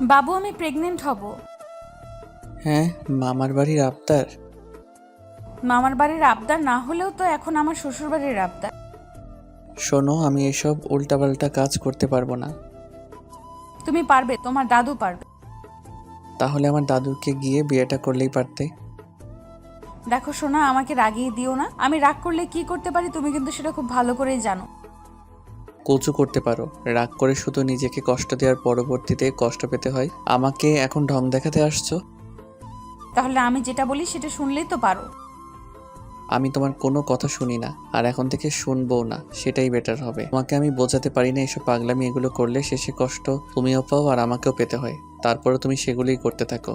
বাবু আমি প্রেগনেন্ট হব। হ্যাঁ মামার বাড়ির আবদার। মামার বাড়ির আবদার না হলেও তো এখন আমার শ্বশুর বাড়ির আবদার। শোনো আমি এসব উল্টাপাল্টা কাজ করতে পারব না। তুমি পারবে তোমার দাদু পারবে। তাহলে আমার দাদুকে গিয়ে বিয়েটা করলেই পারতে। দেখো সোনা আমাকে রাগিয়ে দিও না। আমি রাগ করলে কি করতে পারি তুমি কিন্তু সেটা খুব ভালো করেই জানো। কচু করতে পারো। রাগ করে শুধু নিজেকে কষ্ট দেওয়ার পরবর্তীতে কষ্ট পেতে হয়। আমাকে এখন ঢং দেখাতে আসছো? তাহলে আমি যেটা বলি সেটা শুনলেই তো পারো। আমি তোমার কোনো কথা শুনি না আর এখন থেকে শুনব না সেটাই বেটার হবে। তোমাকে আমি বোঝাতে পারি না এসব পাগলামি এগুলো করলে শেষে কষ্ট তুমিও পাও আর আমাকেও পেতে হয়। তারপরে তুমি সেগুলোই করতে থাকো।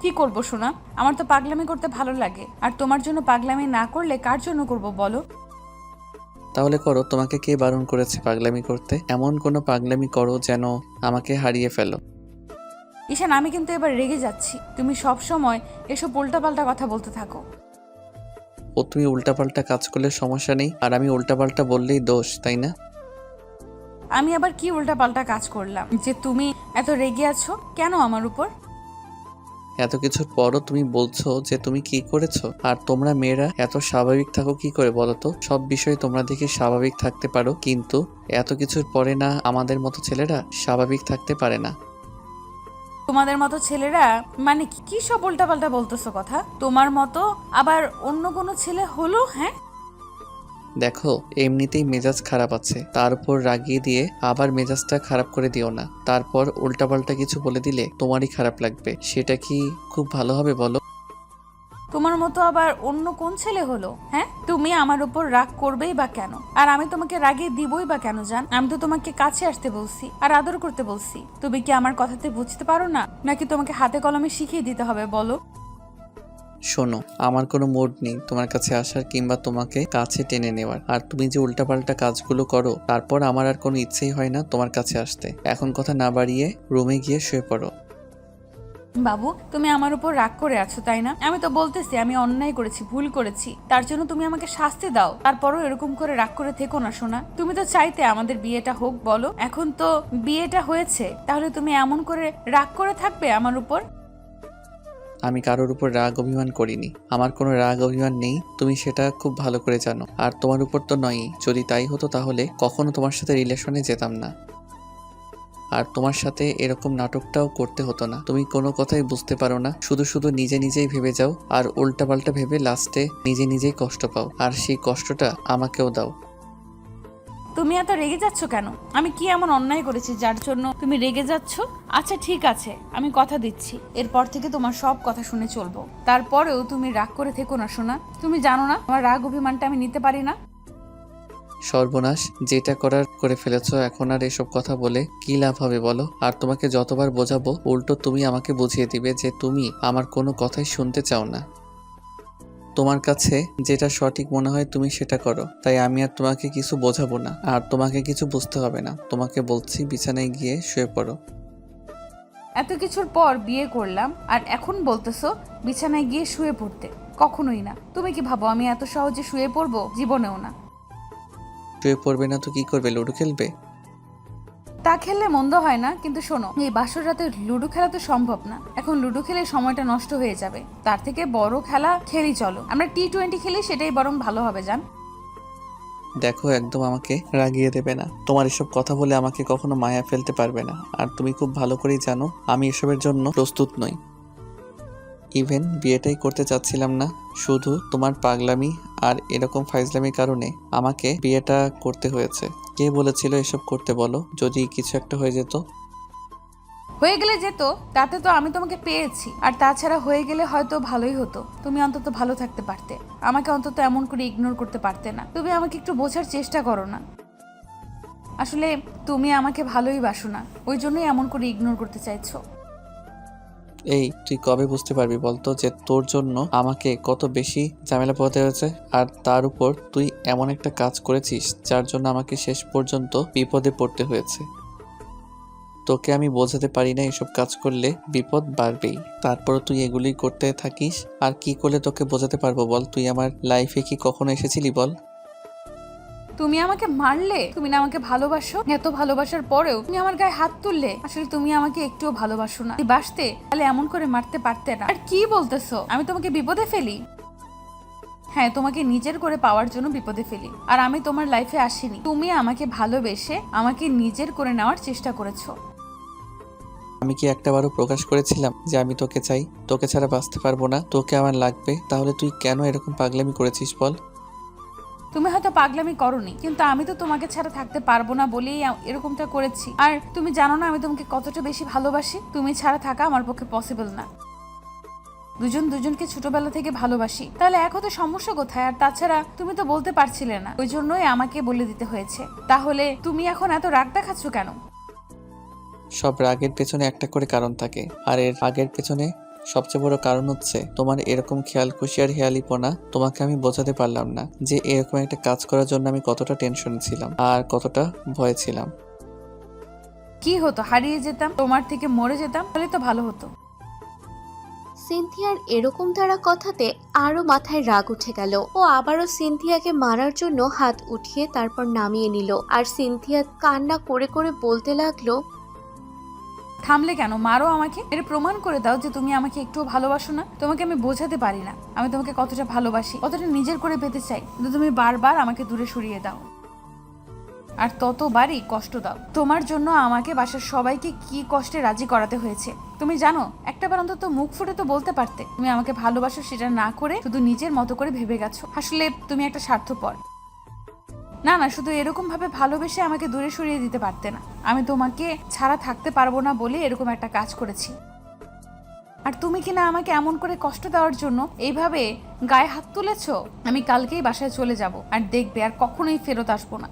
কি করব শোনা আমার তো পাগলামি করতে ভালো লাগে। আর তোমার জন্য পাগলামি না করলে কার জন্য করব বলো? তাহলে করো তোমাকে কে বারণ করেছে পাগলামি করতে? এমন কোনো পাগলামি করো যেন আমাকে হারিয়ে ফেলো। ঈশান আমি কিন্তু এবার রেগে যাচ্ছি। তুমি সব সময় এসব উল্টাপাল্টা কথা বলতে থাকো। ও তুমি উল্টাপাল্টা কাজ করলে সমস্যা নেই আর আমি উল্টাপাল্টা বললেই দোষ তাই না? আমি আবার কি উল্টাপাল্টা কাজ করলাম? যে তুমি এত রেগে আছো কেন আমার উপর? এত কিছুর পরও তুমি বলছো যে তুমি কি করেছ? আর তোমরা মেয়েরা এত স্বাভাবিক থাকো কি করে বলো তো সব বিষয়ে তোমরা দেখি স্বাভাবিক থাকতে পারো, কিন্তু এত কিছুর পরে না আমাদের মতো ছেলেরা স্বাভাবিক থাকতে পারে না। তোমাদের মতো ছেলেরা মানে কি- সব উল্টাপাল্টা বলতেছো কথা? তোমার মতো আবার অন্য কোনো ছেলে হলো হ্যাঁ? দেখো, এমনিতেই মেজাজ খারাপ আছে। তার উপর রাগিয়ে দিয়ে আবার মেজাজটা খারাপ করে দিও না। তারপর উল্টাপাল্টা কিছু বলে দিলে তোমারই খারাপ লাগবে। সেটা কি খুব ভালো হবে বলো? তোমার মতো আবার অন্য কোন ছেলে হলো হ্যাঁ? তুমি আমার উপর রাগ করবেই বা কেন? আর আমি তোমাকে রাগে দিবই বা কেন, জান? আমি তো তোমাকে কাছে আসতে বলছি আর আদর করতে বলছি। তুমি কি আমার কথাতে বুঝতে পারো না? নাকি তোমাকে হাতে কলমে শিখিয়ে দিতে হবে, বলো? শোনো, আমার কোনো মোড নেই তোমার কাছে আসার কিংবা তোমাকে কাছে টেনে নেওয়ার। আর তুমি যে উল্টাপাল্টা কাজগুলো করো, তারপর আমার আর কোনো ইচ্ছেই হয় না তোমার কাছে আসতে। এখন কথা না বাড়িয়ে রুমে গিয়ে শুয়ে পড়ো। বাবু, তুমি আমার উপর রাগ করে আছো, তাই না? আমি তো বলতেছি, আমি অন্যায় করেছি, ভুল করেছি। তার জন্য তুমি আমাকে শাস্তি দাও। তারপরও এরকম করে রাগ করে থেকো না শোনা তুমি তো চাইতে আমাদের বিয়েটা হোক, বলো। এখন তো বিয়েটা হয়েছে। তাহলে তুমি এমন করে রাগ করে থাকবে আমার উপর? আমি কারোর উপর রাগ অভিমান করিনি। আমার কোনো রাগ অভিমান নেই, তুমি সেটা খুব ভালো করে জানো। আর তোমার উপর তো নয়ই। যদি তাই হতো তাহলে কখনো তোমার সাথে রিলেশনে যেতাম না। আর তোমার সাথে এরকম নাটকটাও করতে হতো না। তুমি কোনো কথাই বুঝতে পারো না। শুধু শুধু নিজে নিজেই ভেবে যাও। আর উল্টাপাল্টা ভেবে লাস্টে নিজে নিজেই কষ্ট পাও। আর সেই কষ্টটা আমাকেও দাও। তুমি এত রেগে যাচ্ছ কেন? আমি কি এমন অন্যায় করেছি যার জন্য তুমি রেগে যাচ্ছ? আচ্ছা ঠিক আছে, আমি কথা দিচ্ছি। এরপর থেকে তোমার সব কথা শুনে চলবো। তারপরেও তুমি রাগ করে থেকো না শোনা তুমি জানো না, আমার রাগ অভিমানটা আমি নিতে পারি না। সর্বনাশ, যেটা করার করে ফেলেছ এখন আর এসব কথা বলে কি লাভ হবে বলো? আর তোমাকে যতবার বোঝাবো, উল্টো তুমি আমাকে বুঝিয়ে দিবে যে তুমি আমার কোনো কথাই শুনতে চাও না। তোমার কাছে যেটা সঠিক মনে হয় তুমি সেটা করো। তাই আমি আর তোমাকে কিছু বোঝাবো না আর তোমাকে কিছু বুঝতে হবে না। তোমাকে বলছি বিছানায় গিয়ে শুয়ে পড়ো। এত কিছুর পর বিয়ে করলাম আর এখন বলতেছো বিছানায় গিয়ে শুয়ে পড়তে। কখনোই না। তুমি কি ভাবো আমি এত সহজে শুয়ে পড়ব? জীবনেও না। শুয়ে পড়বে না তো কি করবে? লুডো খেলবে? তা খেললে মন্দ হয় না, কিন্তু শোনো, এই বাসর রাতে লুডো খেলা তো সম্ভব না। এখন লুডো খেলে সময়টা নষ্ট হয়ে যাবে। তার থেকে বড় খেলা খেলি চলো। আমরা টি টোয়েন্টি খেলি সেটাই বরং ভালো হবে, জান। দেখো, একদম আমাকে রাগিয়ে দেবে না। তোমার এসব কথা বলে আমাকে কখনো মায়া ফেলতে পারবে না। আর তুমি খুব ভালো করেই জানো, আমি এসবের জন্য প্রস্তুত নই। ইভেন বিয়েটাই করতে চাচ্ছিলাম না, শুধু তোমার পাগলামি আর এরকম ফাইজলামির কারণে আমাকে বিয়েটা করতে হয়েছে। কে বলেছিল এসব করতে বলো? যদি কিছু একটা হয়ে যেত। হয়ে গেলে যেত, তাতে তো আমি তোমাকে পেয়েছি। আর তাছাড়া হয়ে গেলে হয়তো ভালোই হতো। তুমি অন্তত ভালো থাকতে পারতে। আমাকে অন্তত এমন করে ইগনোর করতে পারতে না। তুমি আমাকে একটু বোঝার চেষ্টা করো না। আসলে তুমি আমাকে ভালোই বাসো না। ওই জন্যই এমন করে ইগনোর করতে চাইছো। এই, তুই কবে বুঝতে পারবি বলতো যে তোর জন্য আমাকে কত বেশি ঝামেলা পোহাতে হয়েছে? আর তার উপর তুই এমন একটা কাজ করেছিস যার জন্য আমাকে শেষ পর্যন্ত বিপদে পড়তে হয়েছে। তোকে আমি বোঝাতে পারি না এসব কাজ করলে বিপদ বাড়বেই। তারপর তুই এগুলি করতে থাকিস? আর কি করলে তোকে বোঝাতে পারব বল? তুই আমার লাইফে কি কখনো এসেছিলি বল? তুমি আমাকে মারলে, তুমি না আমাকে ভালোবাসো, এত ভালোবাসার পরেও তুমি আমার গায়ে হাত তুললে, আসলে তুমি আমাকে একটুও ভালোবাসো না। বাসতে তাহলে এমন করে মারতে পারতে না। আর কি বলতেছো? আমি তোমাকে বিপদে ফেলি। হ্যাঁ তোমাকে নিজের করে পাওয়ার জন্য বিপদে ফেলি। আর আমি তোমার লাইফে আসিনি। তুমি আমাকে ভালোবেসে আমাকে নিজের করে নেওয়ার চেষ্টা করেছ। আমি কি একটাবারও প্রকাশ করেছিলাম যে আমি তোকে চাই? তোকে ছাড়া বাঁচতে পারব না। তোকে আমার লাগবে। তাহলে তুই কেন এরকম পাগলামি করেছিস বল? তুমি হয়তো পাগলামি করনি, কিন্তু আমি তো তোমাকে ছাড়া থাকতে পারব না বলেই এরকমটা করেছি। আর তুমি জানো না আমি তোমাকে কতটা বেশি ভালোবাসি? তুমি ছাড়া থাকা আমার পক্ষে পসিবল না। দুজন দুজনকে ছোটবেলা থেকে ভালোবাসি। তাহলে এখন তো সমস্যা কোথায়? আর তাছাড়া তুমি তো বলতে পারছিলে না। ওই জন্যই আমাকে বলে দিতে হয়েছে। তাহলে তুমি এখন এত রাগ দেখাচ্ছ কেন? সব রাগের পেছনে একটা করে কারণ থাকে। আর এর রাগের পেছনে সবচেয়ে বড় কারণ হচ্ছে তোমার এরকম খেয়াল খুশি আর হেয়ালিপনা তোমাকে আমি বোঝাতে পারলাম না যে এরকম একটা কাজ করার জন্য আমি কতটা টেনশনে ছিলাম আর কতটা ভয়ে ছিলাম। কি হতো হারিয়ে যেতাম তোমার থেকে মরে যেতাম তাহলে তো ভালো হতো। সিনথিয়ার এরকম তারা কথাতে আরও মাথায় রাগ উঠে গেল। ও আবারও সিনথিয়াকে মারার জন্য হাত উঠিয়ে তারপর নামিয়ে নিল। আর সিনথিয়া কান্না করে করে বলতে লাগল থামলে কেন? মারো আমাকে। এর প্রমাণ করে দাও যে তুমি আমাকে একটুও ভালোবাসো না। তোমাকে আমি বোঝাতে পারি না। আমি তোমাকে কতটা ভালোবাসি, কতটা নিজের করে পেতে চাই। কিন্তু তুমি বারবার আমাকে দূরে সরিয়ে দাও। আর ততবারই কষ্ট দাও। তোমার জন্য আমাকে বাসার সবাইকে কি কষ্টে রাজি করাতে হয়েছে? তুমি জানো, একটাবার অন্তত মুখ ফুটে তো বলতে পারতে। তুমি আমাকে ভালোবাসো সেটা না করে শুধু নিজের মতো করে ভেবে গেছো। আসলে তুমি একটা স্বার্থপর। না না, শুধু এরকমভাবে ভালোবেসে আমাকে দূরে সরিয়ে দিতে পারতে না। আমি তোমাকে ছাড়া থাকতে পারব না বলে এরকম একটা কাজ করেছি। আর তুমি কি না আমাকে এমন করে কষ্ট দেওয়ার জন্য এইভাবে গায়ে হাত তুলেছ? আমি কালকেই বাসায় চলে যাব, আর দেখবে আর কখনোই ফেরত আসব না।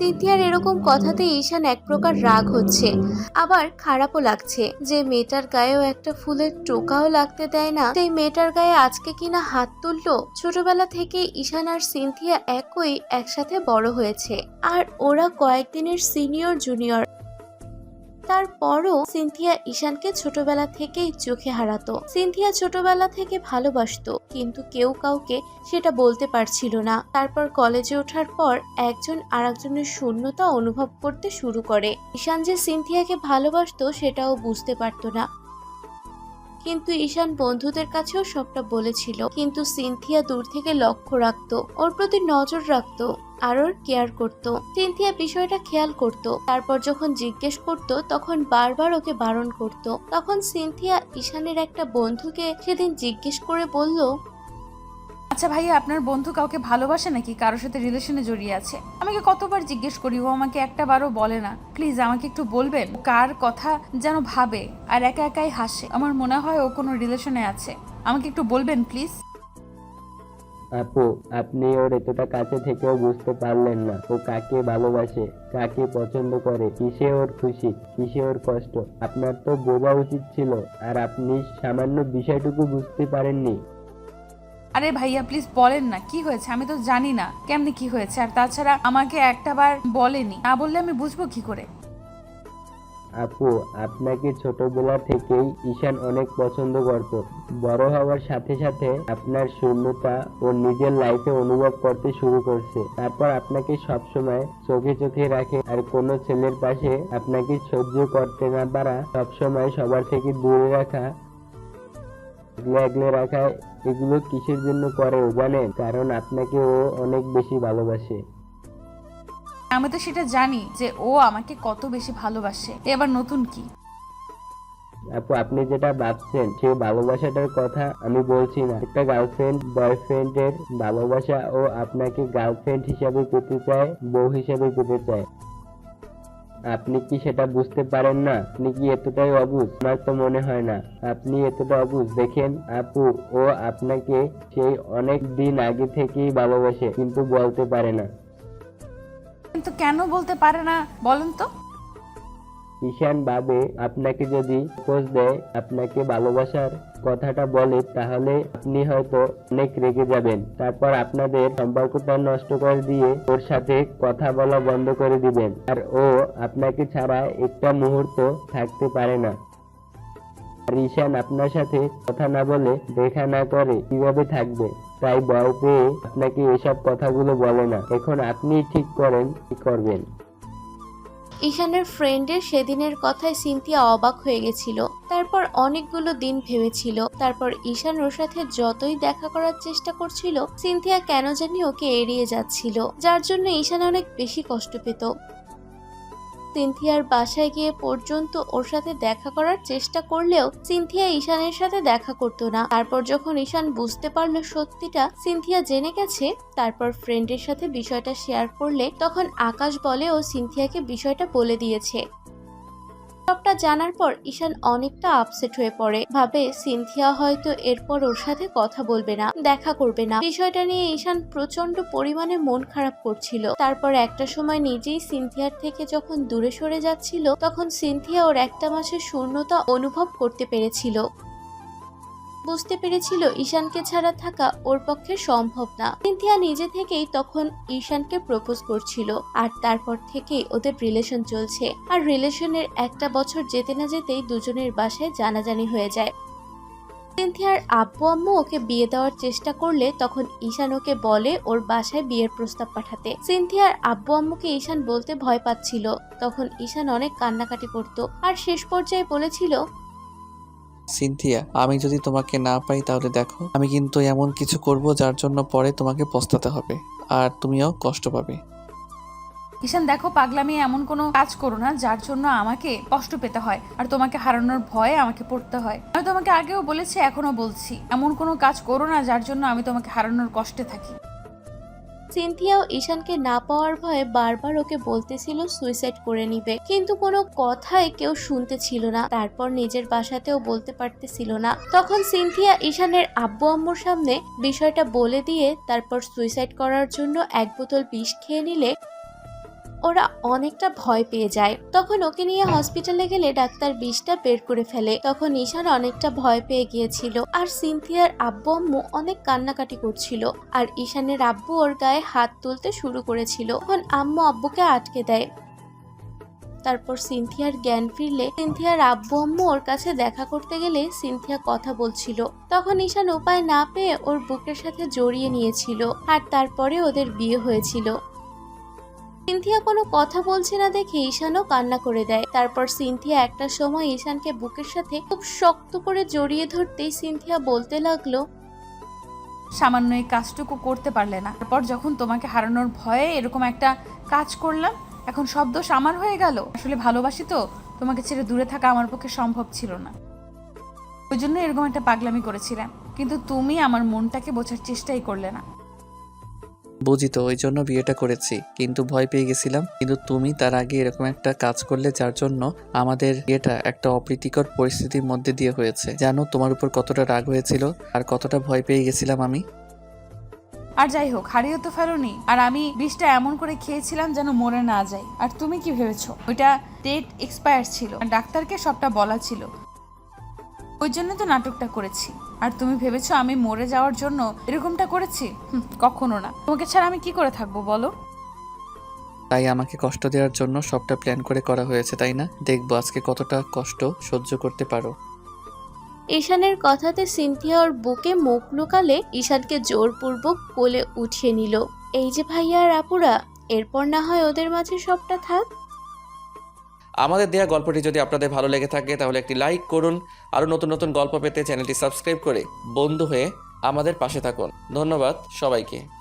সিনথিয়ার এরকম কথাতে ঈশান এক প্রকার রাগ হচ্ছে। আবার খারাপও লাগছে যে মেয়েটার গায়েও একটা ফুলের টোকাও লাগতে দেয় না। সেই মেয়েটার গায়ে আজকে কিনা হাত তুললো? ছোটবেলা থেকে ঈশান আর সিনথিয়া একই একসাথে বড় হয়েছে। আর ওরা কয়েকদিনের সিনিয়র, জুনিয়র তারপরও সিনথিয়া ঈশানকে ছোটবেলা থেকেই চোখে হারাতো। সিনথিয়া ছোটবেলা থেকে ভালোবাসত, কিন্তু কেউ কাউকে সেটা বলতে পারছিল না। তারপর কলেজে ওঠার পর একজন আরেকজনের শূন্যতা অনুভব করতে শুরু করে। ঈশান যে সিনথিয়াকে ভালোবাসত সেটাও বুঝতে পারতো না। কিন্তু ঈশান বন্ধুদের কাছেও সবটা বলেছিল। কিন্তু সিনথিয়া দূর থেকে লক্ষ্য রাখতো, ওর প্রতি নজর রাখতো, আর ওর কেয়ার করত। সিনথিয়া বিষয়টা খেয়াল করত, তারপর যখন জিজ্ঞেস করত, তখন বারবার ওকে বারণ করত। তখন সিনথিয়া ঈশানের একটা বন্ধুকে সেদিন জিজ্ঞেস করে বলল আচ্ছা ভাইয়া, আপনার বন্ধু কাউকে ভালোবাসে নাকি? কারোর সাথে রিলেশনে জড়িয়ে আছে। আমাকে কতবার জিজ্ঞেস করি, ও আমাকে একটা বারও বলে না। প্লিজ আমাকে একটু বলবেন। কার কথা যেন ভাবে আর একা একাই হাসে। আমার মনে হয় ও কোনো রিলেশনে আছে। আমাকে একটু বলবেন প্লিজ আপু, আপনি ওর এতটা কাছে থেকেও বুঝতে পারলেন না। ও কাকে ভালোবাসে, কাকে পছন্দ করে, কিসে ওর খুশি, কিসে ওর কষ্ট? আপনার তো বোঝা উচিত ছিল, আর আপনি সামান্য বিষয়টুকু বুঝতে পারেননি। আরে ভাইয়া প্লিজ বলেন না, কি হয়েছে? আমি তো জানি না কেমনি কি হয়েছে। আর তাছাড়া আমাকে একটাবার বলেনি, না বললে আমি বুঝব কি করে? আপু, আপনাকে ছোটবেলা থেকেই ঈশান অনেক পছন্দ করত। বড় হওয়ার সাথে সাথে আপনার শূন্যতা ও নিজের লাইফে অনুভব করতে শুরু করছে। তারপর আপনাকে সবসময় চোখে চোখে রাখে আর কোনো ছেলের পাশে আপনাকে সহ্য করতে না পারা সবসময় সবার থেকে দূরে রাখা আগলে রাখা এগুলো কিসের জন্য করে জানেন কারণ আপনাকে ও অনেক বেশি ভালোবাসে। আমি তো সেটা জানি যে ও আমাকে কত বেশি ভালোবাসে। এবার নতুন কি? আপু আপনি যেটা ভাবছেন সেই ভালোবাসাটার কথা আমি বলছি না। একটা গার্লফ্রেন্ড বয়ফ্রেন্ডের ভালোবাসা ও আপনাকে গার্লফ্রেন্ড হিসাবে পেতে চায় বউ হিসাবে পেতে চায়। আপনি কি সেটা বুঝতে পারেন না? আপনি কি এতটাই অবুঝ? আমার তো মনে হয় না। আপনি এতটা অবুঝ। দেখেন আপু ও আপনাকে সেই অনেক দিন আগে থেকেই ভালোবাসে কিন্তু বলতে পারে না। কিন্তু কেন বলতে পারে না? বলেন তো। ঈশান ভাবে আপনাকে যদি খোঁজ দেয় আপনাকে ভালোবাসার কথাটা বলে তাহলে আপনি হয়তো অনেক রেগে যাবেন। তারপর আপনাদের সম্পর্কটা নষ্ট করে দিয়ে ওর সাথে কথা বলা বন্ধ করে দিবেন। আর ও আপনাকে ছাড়া একটা মুহূর্ত থাকতে পারে না। আর ঈশান আপনার সাথে কথা না বলে দেখা না করে কীভাবে থাকবে? তাই ভয় পেয়ে আপনাকে এসব কথাগুলো বলে না। এখন আপনি ঠিক করেন, কি করবেন? ঈশানের ফ্রেন্ডের সেদিনের কথায় সিনথিয়া অবাক হয়ে গেছিল। তারপর অনেকগুলো দিন ভেবেছিল। তারপর ঈশান ওর সাথে যতই দেখা করার চেষ্টা করছিল, সিনথিয়া কেন জানি ওকে এড়িয়ে যাচ্ছিল, যার জন্য ঈশান অনেক বেশি কষ্ট পেত। সিনথিয়ার বাসায় গিয়ে পর্যন্ত ওর সাথে দেখা করার চেষ্টা করলেও সিনথিয়া ঈশানের সাথে দেখা করতো না। তারপর যখন ঈশান বুঝতে পারল সত্যিটা, সিনথিয়া জেনে গেছে, তারপর ফ্রেন্ডের সাথে বিষয়টা শেয়ার করলে তখন আকাশ বলে ও সিনথিয়াকে বিষয়টা বলে দিয়েছে। সবটা জানার পর ঈশান অনেকটা আপসেট হয়ে পড়ে। ভাবে, সিনথিয়া হয়তো এরপর ওর সাথে কথা বলবে না, দেখা করবে না। বিষয়টা নিয়ে ঈশান প্রচণ্ড পরিমাণে মন খারাপ করছিল। তারপর একটা সময় নিজেই সিনথিয়ার থেকে যখন দূরে সরে যাচ্ছিল, তখন সিনথিয়া ওর একটা মাসের শূন্যতা অনুভব করতে পেরেছিল। বুঝতে পেরেছিল ঈশানকে ছাড়া থাকা ওর পক্ষে সম্ভব না। সিনথিয়া নিজে থেকেই তখন ঈশানকে প্রপোজ করছিল, আর তারপর থেকেই ওদের রিলেশন চলছে। আর রিলেশনের একটা বছর যেতে না যেতেই দুজনের বাসায় জানাজানি হয়ে যায়। সিনথিয়ার আব্বু আম্মু ওকে বিয়ে দেওয়ার চেষ্টা করলে তখন ঈশান ওকে বলে ওর বাসায় বিয়ের প্রস্তাব পাঠাতে। সিনথিয়ার আব্বু আম্মুকে ঈশান বলতে ভয় পাচ্ছিল। তখন ঈশান অনেক কান্নাকাটি করত। আর শেষ পর্যায়ে বলেছিল সিনথিয়া, আমি যদি তোমাকে না পাই তাহলে দেখো, আমি কিন্তু এমন কিছু করব যার জন্য পরে তোমাকে পস্তাতে হবে, আর তুমিও কষ্ট পাবে। ঈশান, দেখো, পাগলামি এমন কোনো কাজ করো না যার জন্য আমাকে কষ্ট পেতে হয়, আর তোমাকে হারানোর ভয়ে আমাকে পড়তে হয়। আমি তোমাকে আগেও বলেছি এখনও বলছি, এমন কোনো কাজ করো না যার জন্য আমি তোমাকে হারানোর কষ্টে থাকি। সিনথিয়াও ঈশানকে না পাওয়ার ভয়ে বারবার ওকে বলতেছিল সুইসাইড করে নিবে। কিন্তু কোনো কথাই কেউ শুনতে ছিল না। তারপর নিজের বাসাতেও বলতে পারতেছিল না। তখন সিনথিয়া ঈশানের আব্বু আম্মুর সামনে বিষয়টা বলে দিয়ে তারপর সুইসাইড করার জন্য এক বোতল বিষ খেয়ে নিলে ওরা অনেকটা ভয় পেয়ে যায়। তখন ওকে নিয়ে হসপিটালে গেলে ডাক্তার বিষটা বের করে ফেলে। তখন ঈশান অনেকটা ভয় পেয়ে গিয়েছিল। আর সিনথিয়ার আব্বু, আম্মু অনেক কান্নাকাটি করছিল। আর ঈশানের আব্বু ওর গায়ে হাত তুলতে শুরু করেছিল। তখন আম্মু আব্বুকে আটকে দেয়। তারপর সিনথিয়ার জ্ঞান ফিরলে সিনথিয়ার আব্বু, আম্মু ওর কাছে দেখা করতে গেলে সিনথিয়া কথা বলছিল। তখন ঈশান উপায় না পেয়ে ওর বুকের সাথে জড়িয়ে নিয়েছিল। আর তারপরে ওদের বিয়ে হয়েছিল। সিনথিয়া কোনো কথা বলছে না দেখে ঈশানও কান্না করে দেয়। তারপর সিনথিয়া একটা সময় ঈশানকে বুকের সাথে খুব শক্ত করে জড়িয়ে ধরতেই সিনথিয়া বলতে লাগল, সামান্য এই কাজটুকু করতে পারলে না। তারপর যখন তোমাকে হারানোর ভয়ে এরকম একটা কাজ করলাম, এখন সব দোষ আমার হয়ে গেল। আসলে ভালোবাসি তো, তোমাকে ছেড়ে দূরে থাকা আমার পক্ষে সম্ভব ছিল না। ওই জন্য এরকম একটা পাগলামি করেছিলাম কিন্তু তুমি আমার মনটাকে বোঝার চেষ্টাই করলে না। বুঝি তো, ওই জন্য বিয়েটা করেছি। কিন্তু ভয় পেয়ে গেছিলাম। কিন্তু তুমি তার আগে এরকম একটা কাজ করলে যার জন্য আমাদের বিয়েটা একটা অপ্রীতিকর পরিস্থিতির মধ্যে দিয়ে হয়েছে। জানো তোমার উপর কতটা রাগ হয়েছিল আর কতটা ভয় পেয়ে গেছিলাম আমি? আর যাই হোক, হারিয়ে তো ফেলোনি। আর আমি বিষটা এমন করে খেয়েছিলাম যেন মরে না যায়। আর তুমি কি ভেবেছো? ওইটা ডেট এক্সপায়ার ছিল। আর ডাক্তারকে সবটা বলা ছিল। ওই জন্য তো নাটকটা করেছি। আর তুমি ভেবেছো আমি মরে যাওয়ার জন্য এরকমটা করেছি? হুম, কখনো না। তোমাকে ছাড়া আমি কি করে থাকব বলো? তাই আমাকে কষ্ট দেওয়ার জন্য সবটা প্ল্যান করে করা হয়েছে তাই না? দেখব আজকে কতটা কষ্ট সহ্য করতে পারো। ঈশানের কথাতে সিনথিয়া ওর বুকে মুখ লুকালে ঈশানকে জোরপূর্বক কোলে উঠিয়ে নিল। এই যে ভাইয়া আর আপুরা এরপর না হয় ওদের মাঝে সবটা থাক? আমাদের দেওয়া গল্পটি যদি আপনাদের ভালো লেগে থাকে, তাহলে একটি লাইক করুন। আরও নতুন নতুন গল্প পেতে চ্যানেলটি সাবস্ক্রাইব করে বন্ধু হয়ে আমাদের পাশে থাকুন। ধন্যবাদ সবাইকে।